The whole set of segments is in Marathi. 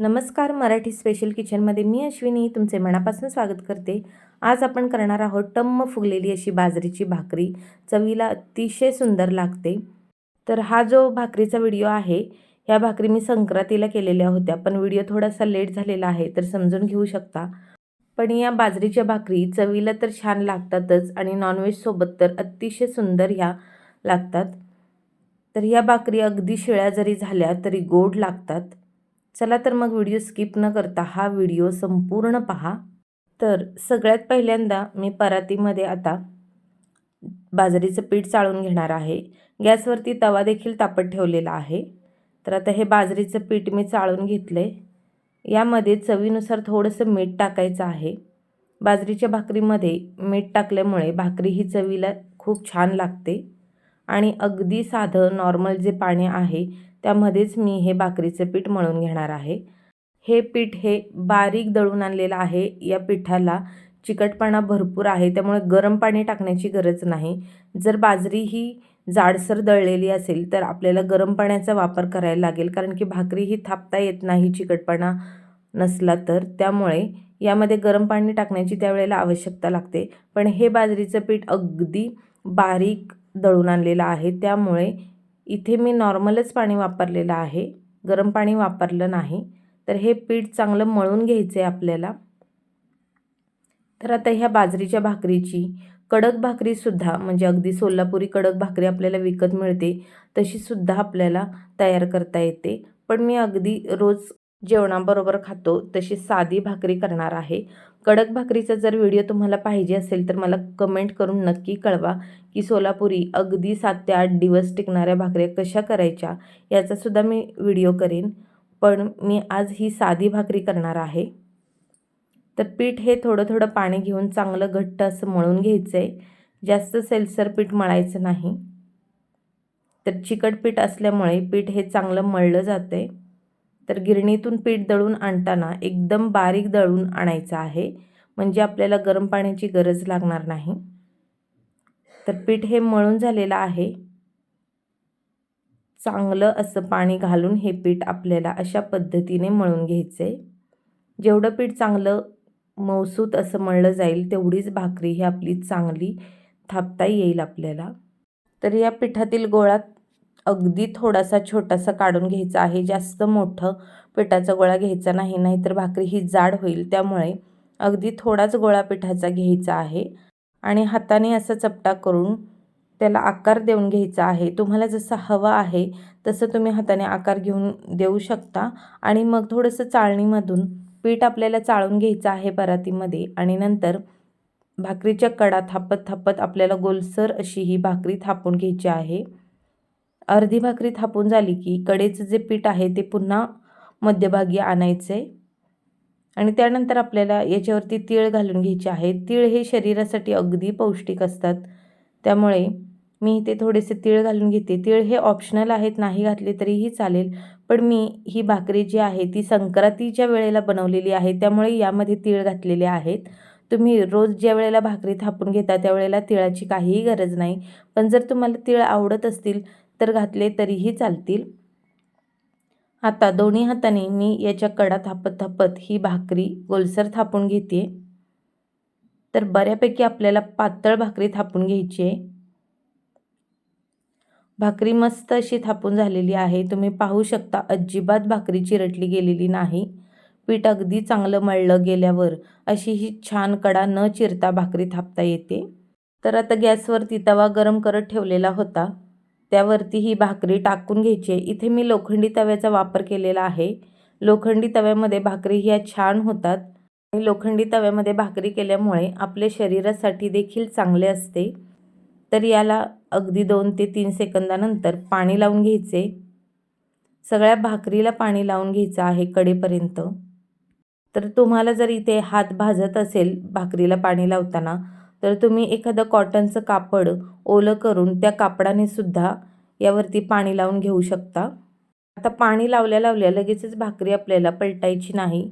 नमस्कार मराठी स्पेशल किचनमध्ये मी अश्विनी तुमचे मनापासून स्वागत करते. आज आपण करणार आहोत टम्म फुगलेली अशी बाजरीची भाकरी. चवीला अतिशय सुंदर लागते. तर हा जो भाकरीचा व्हिडिओ आहे ह्या भाकरी मी संक्रांतीला केलेल्या होत्या पण व्हिडिओ थोडासा लेट झालेला आहे तर समजून घेऊ शकता. पण या बाजरीच्या भाकरी चवीला तर छान लागतातच आणि नॉनव्हेजसोबत तर अतिशय सुंदर ह्या लागतात. तर ह्या भाकरी अगदी शिळ्या जरी झाल्या तरी गोड लागतात. चला तर मग व्हिडिओ स्किप न करता हा व्हिडिओ संपूर्ण पहा. तर सगळ्यात पहिल्यांदा मी परातीमध्ये आता बाजरीचं पीठ चाळून घेणार आहे. गॅसवरती तवा देखील तापत ठेवलेला आहे. तर आता हे बाजरीचं पीठ मी चाळून घेतलं आहे यामध्ये चवीनुसार थोडंसं मीठ टाकायचं आहे. बाजरीच्या भाकरीमध्ये मीठ टाकल्यामुळे भाकरी ही चवीला खूप छान लागते. आणि अगदी साधं नॉर्मल जे पाणी आहे त्यामध्येच मी हे भाकरीचं पीठ मळून घेणार आहे. हे पीठ हे बारीक दळून आणलेलं आहे. या पिठाला चिकटपणा भरपूर आहे. त्यामुळे गरम पाणी टाकण्याची गरज नाही. जर बाजरी ही जाडसर दळलेली असेल तर आपल्याला गरम पाण्याचा वापर करायला लागेल. कारण की भाकरी ही थापता येत नाही चिकटपणा नसला तर. त्यामुळे यामध्ये गरम पाणी टाकण्याची त्यावेळेला आवश्यकता लागते. पण हे बाजरीचं पीठ अगदी बारीक दळून आणलेलं आहे. त्यामुळे इथे मी नॉर्मलच पाणी वापरलेलं आहे. गरम पाणी वापरलं नाही. तर हे पीठ चांगलं मळून घ्यायचं आहे आपल्याला. तर आता ह्या बाजरीच्या भाकरीची कडक भाकरीसुद्धा म्हणजे अगदी सोलापुरी कडक भाकरी आपल्याला विकत मिळते तशीसुद्धा आपल्याला तयार करता येते. पण मी अगदी रोज जेवणाबरोबर खातो तशी साधी भाकरी करणार आहे. कडक भाकरीचा जर व्हिडिओ तुम्हाला पाहिजे असेल तर मला कमेंट करून नक्की कळवा की सोलापुरी अगदी सात ते आठ दिवस टिकणाऱ्या भाकऱ्या कशा करायच्या याचासुद्धा मी व्हिडिओ करेन. पण मी आज ही साधी भाकरी करणार आहे. तर पीठ हे थोडं थोडं पाणी घेऊन चांगलं घट्ट असं मळून घ्यायचं आहे जास्त सेलसर पीठ मळायचं नाही. तर चिकट पीठ असल्यामुळे पीठ हे चांगलं मळलं जातं आहे तर गिरणीतून पीठ दळून आणताना एकदम बारीक दळून आणायचं आहे. म्हणजे आपल्याला गरम पाण्याची गरज लागणार नाही. तर पीठ हे मळून झालेलं आहे. चांगलं असं पाणी घालून हे पीठ आपल्याला अशा पद्धतीने मळून घ्यायचं आहे जेवढं पीठ चांगलं मौसूत असं मळलं जाईल तेवढीच भाकरी ही आपली चांगली थापता येईल आपल्याला. तर या पिठातील गोळा अगदी थोडासा छोटासा काढून घ्यायचा आहे. जास्त मोठं पिठाचा गोळा घ्यायचा नाही नाहीतर भाकरी ही जाड होईल. त्यामुळे अगदी थोडाच गोळा पिठाचा घ्यायचा आहे आणि हाताने असा चपटा करून त्याला आकार देऊन घ्यायचा आहे. तुम्हाला जसं हवा आहे तसं तुम्ही हाताने आकार घेऊन देऊ शकता. आणि मग थोडंसं चाळणीमधून पीठ आपल्याला चाळून घ्यायचं आहे परातीमध्ये आणि नंतर भाकरीच्या कडा थापत थापत आपल्याला गोलसर अशी ही भाकरी थापून घ्यायची आहे. अर्धी भाकरी थापून झाली की कडेचं जे पीठ आहे ते पुन्हा मध्यभागी आणायचं. आहे आणि त्यानंतर आपल्याला याच्यावरती तीळ घालून घ्यायचे आहे. तीळ हे शरीरासाठी अगदी पौष्टिक असतात. त्यामुळे मी इथे थोडेसे तीळ घालून घेते. तीळ हे ऑप्शनल आहेत नाही घातले तरीही चालेल. पण मी ही भाकरी जी आहे ती संक्रांतीच्या वेळेला बनवलेली आहे. त्यामुळे यामध्ये तीळ घातलेले आहेत. तुम्ही रोज ज्या वेळेला भाकरी थापून घेता त्यावेळेला तिळाची काहीही गरज नाही. पण जर तुम्हाला तीळ आवडत असतील तर घातले तरीही चालतील. आता दोन्ही हाताने मी याच्या कडा थापत थापत ही भाकरी गोलसर थापून घेते तर बऱ्यापैकी आपल्याला पातळ भाकरी थापून घ्यायची आहे भाकरी मस्त अशी थापून झालेली आहे. तुम्ही पाहू शकता अजिबात भाकरी चिरटली गेलेली नाही. पीठ अगदी चांगलं मळलं गेल्यावर अशी ही छान कडा न चिरता भाकरी थापता येते. तर आता गॅसवरती तवा गरम करत ठेवलेला होता. त्यावरती ही भाकरी टाकून घ्यायची आहे. इथे मी लोखंडी तव्याचा वापर केलेला आहे. लोखंडी तव्यामध्ये भाकरी ह्या छान होतात. आणि लोखंडी तव्यामध्ये भाकरी केल्यामुळे आपल्या शरीरासाठी देखील चांगले असते. तर याला अगदी दोन ते तीन सेकंदानंतर पाणी लावून घ्यायचे. सगळ्या भाकरीला पाणी लावून घ्यायचं आहे कडेपर्यंत. तर तुम्हाला जर इथे हात भाजत असेल भाकरीला पाणी लावताना तर तुम्ही एखादं कॉटनचं कापड ओलं करून त्या कापडाने सुद्धा यावरती पाणी लावून घेऊ शकता. आता पाणी लावल्या लावल्या लगेचच भाकरी आपल्याला पलटायची नाही.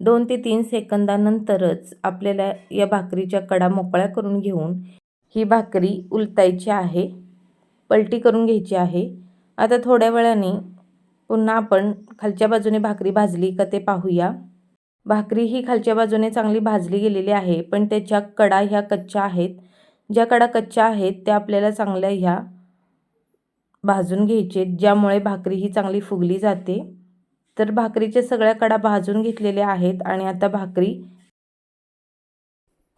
दोन ते तीन सेकंदानंतरच आपल्याला या भाकरीच्या कडा मोकळ्या करून घेऊन ही भाकरी उलटायची आहे पलटी करून घ्यायची आहे. आता थोड्या वेळाने पुन्हा आपण खालच्या बाजूने भाकरी भाजली का ते पाहूया. भाकरी ही खालच्या बाजूने चांगली भाजली गेलेली आहे पण त्याच्या कडा ह्या कच्च्या आहेत. ज्या कडा कच्च्या आहेत त्या आपल्याला चांगल्या ह्या भाजून घ्यायचे. ज्यामुळे भाकरी ही चांगली फुगली जाते. तर भाकरीच्या सगळ्या कडा भाजून घेतलेल्या आहेत आणि आता भाकरी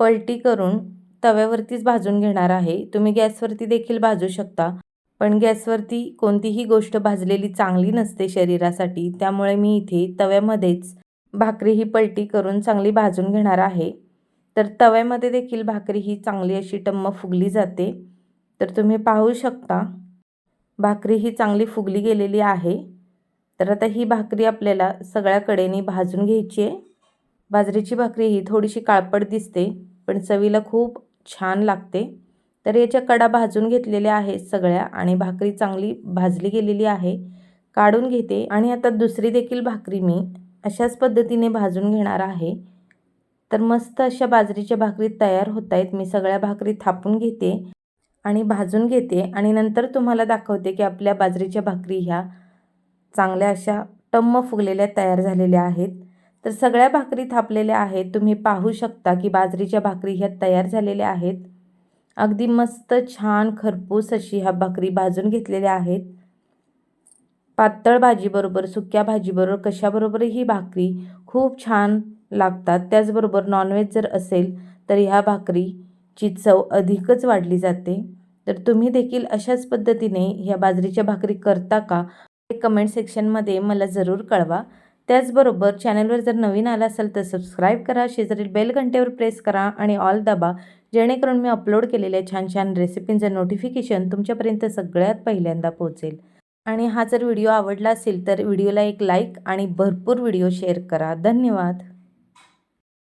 पलटी करून तव्यावरतीच भाजून घेणार आहे. तुम्ही गॅसवरती देखील भाजू शकता पण गॅसवरती कोणतीही गोष्ट भाजलेली चांगली नसते शरीरासाठी. त्यामुळे मी इथे तव्यामध्येच भाकरी ही पलटी करून चांगली भाजून घेणार आहे. तर तव्यामध्ये देखील भाकरी ही चांगली अशी टम्म फुगली जाते. तर तुम्ही पाहू शकता भाकरी ही चांगली फुगली गेलेली आहे. तर आता ही भाकरी आपल्याला सगळ्या कडेने भाजून घ्यायची आहे. बाजरीची भाकरी ही थोडीशी काळपट दिसते पण चवीला खूप छान लागते. तर याच्या कडा भाजून घेतलेल्या आहेत सगळ्या आणि भाकरी चांगली भाजली गेलेली आहे. काढून घेते आणि आता दुसरी देखील भाकरी मी अशाच पद्धतीने भाजून घेणार आहे. तर मस्त अशा बाजरीच्या भाकरी तयार होत आहेत मी सगळ्या भाकरी थापून घेते आणि भाजून घेते आणि नंतर तुम्हाला दाखवते की आपल्या बाजरीच्या भाकरी ह्या चांगल्या अशा टम्म फुगलेल्या तयार झालेल्या आहेत. तर सगळ्या भाकरी थापलेल्या आहेत. तुम्ही पाहू शकता की बाजरीच्या भाकरी ह्या तयार झालेल्या आहेत. अगदी मस्त छान खरपूस अशी ह्या भाकरी भाजून घेतलेल्या आहेत. पातळ भाजीबरोबर सुक्या भाजीबरोबर कशाबरोबर ही भाकरी खूप छान लागतात त्याचबरोबर नॉनव्हेज जर असेल तर ह्या भाकरीची चव अधिकच वाढली जाते. तर तुम्ही देखील अशाच पद्धतीने ह्या बाजरीच्या भाकरी करता का? हे कमेंट सेक्शनमध्ये मला जरूर कळवा. त्याचबरोबर चॅनलवर जर नवीन आला असेल तर सबस्क्राईब करा शेजारील बेल घंटेवर प्रेस करा आणि ऑल दाबा. जेणेकरून मी अपलोड केलेल्या छान छान रेसिपींचं नोटिफिकेशन तुमच्यापर्यंत सगळ्यात पहिल्यांदा पोहोचेल. आणि हा जर व्हिडिओ आवडला असेल तर व्हिडिओला एक लाईक आणि भरपूर व्हिडिओ शेअर करा. धन्यवाद.